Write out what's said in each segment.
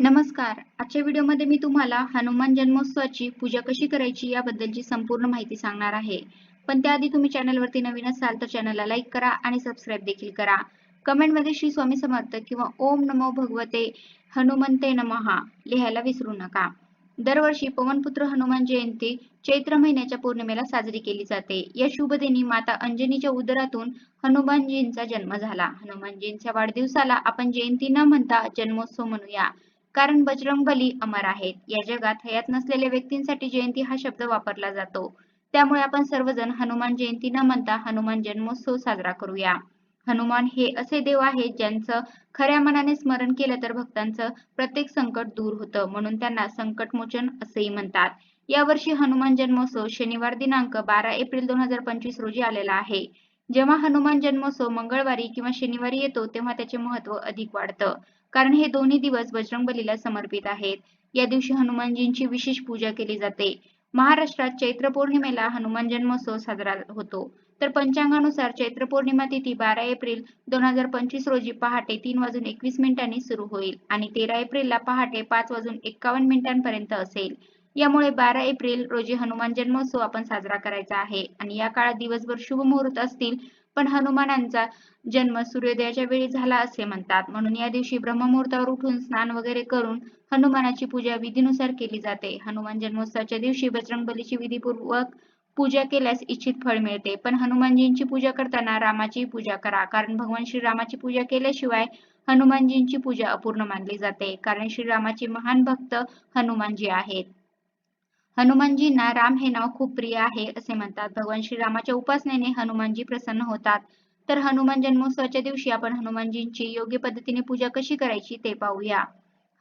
नमस्कार. आजच्या व्हिडिओमध्ये मी तुम्हाला हनुमान जन्मोत्सवाची पूजा कशी करायची याबद्दलची संपूर्ण माहिती सांगणार आहे. पण त्याआधी तुम्ही चॅनलवरती नवीन असाल तर चॅनलला लाईक करा आणि सबस्क्राईब देखील करा. कमेंटमध्ये श्री स्वामी समर्थ किंवा ओम नमो भगवते हनुमंते नमहा लिहायला विसरू नका. दरवर्षी पवनपुत्र हनुमान जयंती चैत्र महिन्याच्या पौर्णिमेला साजरी केली जाते. या शुभ दिनी माता अंजनीच्या उदरातून हनुमानजींचा जन्म झाला. हनुमानजींच्या वाढदिवसाला आपण जयंती न म्हणता जन्मोत्सव म्हणूया. कारण बजरंग बली अमर आहेत. या जगात हयात नसलेल्या व्यक्तींसाठी जयंती हा शब्द वापरला जातो. त्यामुळे आपण सर्वजण हनुमान जयंती न म्हणता हनुमान जन्मोत्सव साजरा करूया. हनुमान हे असे देव आहेत ज्यांचं खऱ्या मनाने स्मरण केलं तर भक्तांचं प्रत्येक संकट दूर होतं म्हणून त्यांना संकटमोचन असेही म्हणतात. यावर्षी हनुमान जन्मोत्सव शनिवार दिनांक बारा एप्रिल दोन हजार पंचवीस रोजी आलेला आहे. जेव्हा हनुमान जन्मोत्सव मंगळवारी किंवा शनिवारी येतो तेव्हा त्याचे महत्त्व अधिक वाढतं. कारण हे दोन्ही दिवस बजरंगबलीला समर्पित आहेत. या दिवशी हनुमानजींची विशेष पूजा केली जाते. महाराष्ट्रात चैत्र पौर्णिमेला हनुमान जन्मोत्सव साजरा होतो. तर पंचांगानुसार चैत्र पौर्णिमा तिथी बारा एप्रिल दोन हजार पंचवीस रोजी पहाटे तीन वाजून एकवीस मिनिटांनी सुरू होईल आणि तेरा एप्रिलला पहाटे पाच वाजून एक्कावन्न मिनिटांपर्यंत असेल. यामुळे बारा एप्रिल रोजी हनुमान जन्मोत्सव आपण साजरा करायचा आहे. आणि या काळात दिवसभर शुभ मुहूर्त असतील पण हनुमानांचा जन्म सूर्योदयाच्या वेळी झाला असे म्हणतात. म्हणून या दिवशी ब्रह्ममुहूर्तावर उठून स्नान वगैरे करून हनुमानाची पूजा विधीनुसार केली जाते. हनुमान जन्मोत्सवाच्या दिवशी बजरंगबलीची विधीपूर्वक पूजा केल्यास इच्छित फळ मिळते. पण हनुमानजींची पूजा करताना रामाची पूजा करा. कारण भगवान श्रीरामाची पूजा केल्याशिवाय हनुमानजींची पूजा अपूर्ण मानली जाते. कारण श्रीरामाचे महान भक्त हनुमानजी आहेत. हनुमानजींना राम हे नाव खूप प्रिय आहे असे म्हणतात. भगवान श्रीरामाच्या उपासनेने हनुमानजी प्रसन्न होतात. तर हनुमान जन्मोत्सवाच्या दिवशी आपण हनुमानजींची योग्य पद्धतीने पूजा कशी करायची ते पाहूया.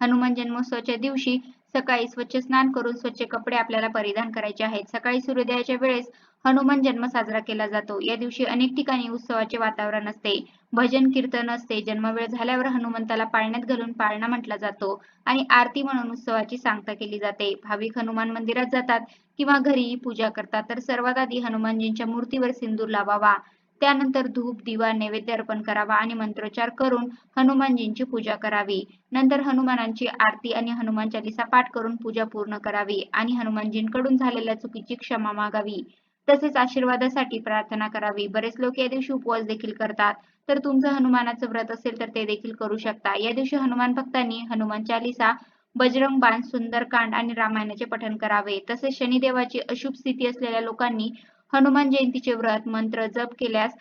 हनुमान जन्मोत्सवाच्या दिवशी सकाळी स्वच्छ स्नान करून स्वच्छ कपडे आपल्याला परिधान करायचे आहेत. सकाळी सूर्योदयाच्या वेळेस हनुमान जन्म साजरा केला जातो. या दिवशी अनेक ठिकाणी उत्सवाचे वातावरण असते. भजन कीर्तन असते. जन्मवेळ झाल्यावर हनुमंताला पाळण्यात घालून पाळणा म्हटला जातो आणि आरती म्हणून उत्सवाची सांगता केली जाते. भाविक हनुमान मंदिरात जातात किंवा घरी पूजा करतात तर सर्वात आधी हनुमानजींच्या मूर्तीवर सिंदूर लावावा. त्यानंतर धूप दिवा नैवेद्य अर्पण करावा आणि मंत्रोच्चार करून हनुमानजींची पूजा करावी. नंतर हनुमानांची आरती आणि हनुमान चालिसा पाठ करून पूजा पूर्ण करावी आणि हनुमानजींकडून झालेल्या चुकीची क्षमा मागावी. तसेच आशीर्वादासाठी प्रार्थना करावी. बरेच लोक या दिवशी उपवास देखील करतात. तर तुमचं हनुमानाचं व्रत असेल तर ते देखील करू शकता. या दिवशी हनुमान भक्तांनी हनुमान चालिसा बजरंग बाण सुंदरकांड आणि रामायणाचे पठण करावे. तसेच शनिदेवाची अशुभ स्थिती असलेल्या लोकांनी हनुमान जयंतीचे व्रत मंत्र जप केल्यास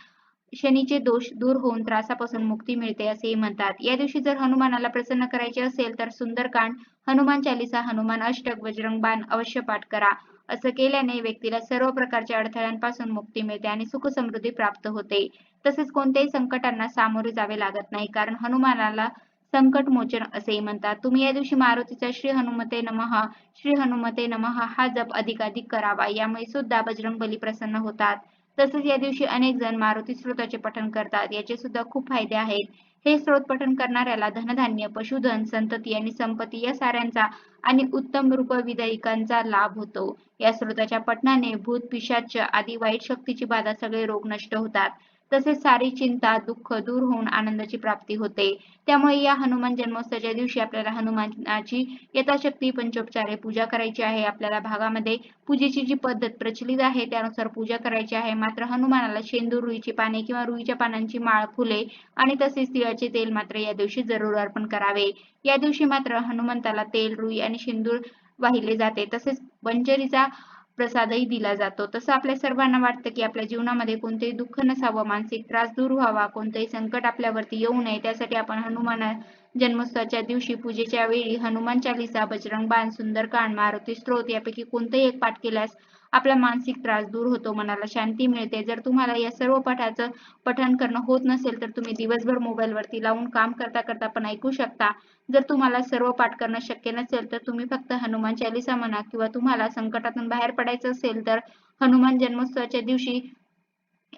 शनीचे दोष दूर होऊन त्रासापासून मुक्ती मिळते असेही म्हणतात. या दिवशी जर हनुमानाला प्रसन्न करायचे असेल तर सुंदरकांड हनुमान चालिसा हनुमान अष्टक बजरंग बाण अवश्य पाठ करा. असं केल्याने व्यक्तीला सर्व प्रकारच्या अडथळ्यांपासून मुक्ती मिळते आणि सुख समृद्धी प्राप्त होते. तसेच कोणत्याही संकटांना सामोरे जावे लागत नाही कारण हनुमानाला संकट मोचन असेही म्हणतात. तुम्ही या दिवशी मारुतीचा श्री हनुमते नमः श्री हनुमते नमः हा जप अधिकाधिक करावा यामुळे सुद्धा बजरंग बली प्रसन्न होतात. तसेच या दिवशी अनेक जण मारुती स्रोताचे पठण करतात याचे सुद्धा खूप फायदे आहेत. हे स्रोत पठण करणाऱ्याला धनधान्य पशुधन संतती आणि संपत्ती या साऱ्यांचा आणि उत्तम रूप विधायिकांचा लाभ होतो. या स्रोताच्या पठणाने भूत पिशाच आदी वाईट शक्तीची बाधा सगळे रोग नष्ट होतात. तसेच सारी चिंता दुःख दूर होऊन आनंदाची प्राप्ती होते. त्यामुळे या हनुमान जन्मोत्सवाच्या दिवशी आपल्याला हनुमानाची यथाशक्ती पंचोपचारे पूजा करायची आहे. आपल्याला भागामध्ये पूजेची जी पद्धत प्रचलित आहे त्यानुसार पूजा करायची आहे. मात्र हनुमानाला शेंदूर रुईची पाने किंवा रुईच्या पानांची माळ फुले आणि तसेच तिळाचे तेल मात्र या दिवशी जरूर अर्पण करावे. या दिवशी मात्र हनुमंताला तेल रुई आणि शेंदूर वाहिले जाते. तसेच बंजरीचा प्रसादही दिला जातो. तसं आपल्या सर्वांना वाटतं की आपल्या जीवनामध्ये कोणतेही दुःख नसावं मानसिक त्रास दूर व्हावा कोणतेही संकट आपल्यावरती येऊ नये. त्यासाठी आपण हनुमान जन्मोत्सवाच्या दिवशी पूजेच्या वेळी हनुमान चालिसा बजरंग बाण सुंदरकांड मारुती स्त्रोत यापैकी कोणतेही एक पाठ केल्यास आपला मानसिक त्रास दूर होतो मनाला शांती मिळते. जर तुम्हाला या सर्व पाठाचं पठण करणं होत नसेल तर तुम्ही दिवसभर मोबाईल वरती लावून काम करता करता पण ऐकू शकता. जर तुम्हाला सर्व पाठ करणं शक्य नसेल तर तुम्ही फक्त हनुमान चालिसा म्हणा किंवा तुम्हाला संकटातून बाहेर पडायचं असेल तर हनुमान जन्मोत्सवाच्या दिवशी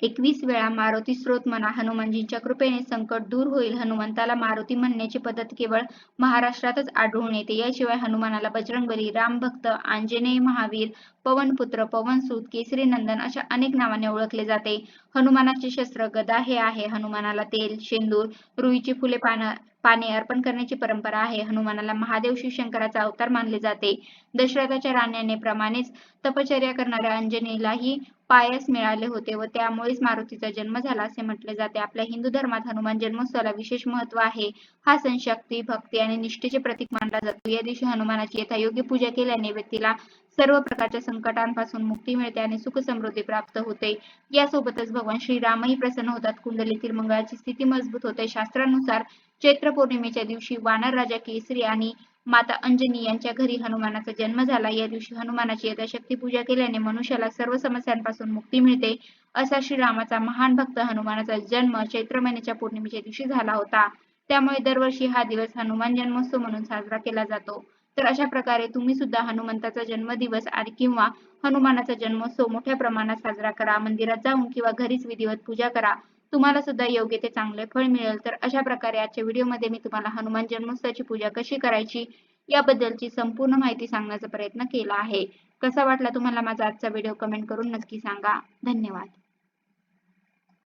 एकवीस वेळा मारुती स्त्रोत म्हणा हनुमानजींच्या कृपेने संकट दूर होईल. हनुमंताला मारुती म्हणण्याची पद्धत केवळ महाराष्ट्रातच आढळून येते. याशिवाय हनुमानाला बजरंगबली रामभक्त आंजनेय महावीर पवनपुत्र पवनसूत केसरी नंदन अशा अनेक नावाने ओळखले जाते. हनुमानाचे शस्त्र गदा हे आहे. हनुमानाला तेल शेंदूर रुईची फुले पानं पाने अर्पण करण्याची परंपरा आहे. हनुमानाला महादेव शिवशंकराचा अवतार मानले जाते. दशरथाच्या राण्याने प्रमाणेच तपश्चर्या करणाऱ्या अंजनीलाही पायस मिळाले होते व त्यामुळेच मारुतीचा जन्म झाला असे म्हटले जाते. आपल्या हिंदू धर्मात हनुमान जन्मोत्सवाला विशेष महत्त्व आहे. हा सण शक्ती भक्ती आणि निष्ठेचे प्रतीक मानला जातो. या दिवशी हनुमानाची यथायोग्य पूजा केल्याने व्यक्तीला सर्व प्रकारच्या संकटांपासून मुक्ती मिळते आणि सुख समृद्धी प्राप्त होते. यासोबतच भगवान श्रीरामही प्रसन्न होतात. कुंडलीतील मंगळाची स्थिती मजबूत होते. शास्त्रानुसार चैत्र पौर्णिमेच्या दिवशी वानर राजा केसरी आणि माता अंजनी यांच्या घरी हनुमानाचा जन्म झाला. या दिवशी हनुमानाची यथाशक्ती पूजा केल्याने मनुष्याला सर्व समस्यांपासून मुक्ती मिळते असा श्रीरामाचा महान भक्त हनुमानाचा जन्म चैत्र महिन्याच्या पौर्णिमेच्या दिवशी झाला होता. त्यामुळे दरवर्षी हा दिवस हनुमान जन्मोत्सव म्हणून साजरा केला जातो. तर अशा प्रकारे तुम्ही सुद्धा हनुमंताचा जन्मदिवस आणि किंवा हनुमानाचा जन्मोत्सव मोठ्या प्रमाणात साजरा करा मंदिरात जाऊन किंवा घरीच विधिवत पूजा करा. तुम्हाला सुद्धा योग्य ते चांगले फळ मिळेल. तर अशा प्रकारे आजच्या व्हिडिओमध्ये मी तुम्हाला हनुमान जन्मोत्सवाची पूजा कशी करायची याबद्दलची संपूर्ण माहिती सांगण्याचा प्रयत्न केला आहे. कसा वाटला तुम्हाला माझा आजचा व्हिडिओ कमेंट करून नक्की सांगा. धन्यवाद.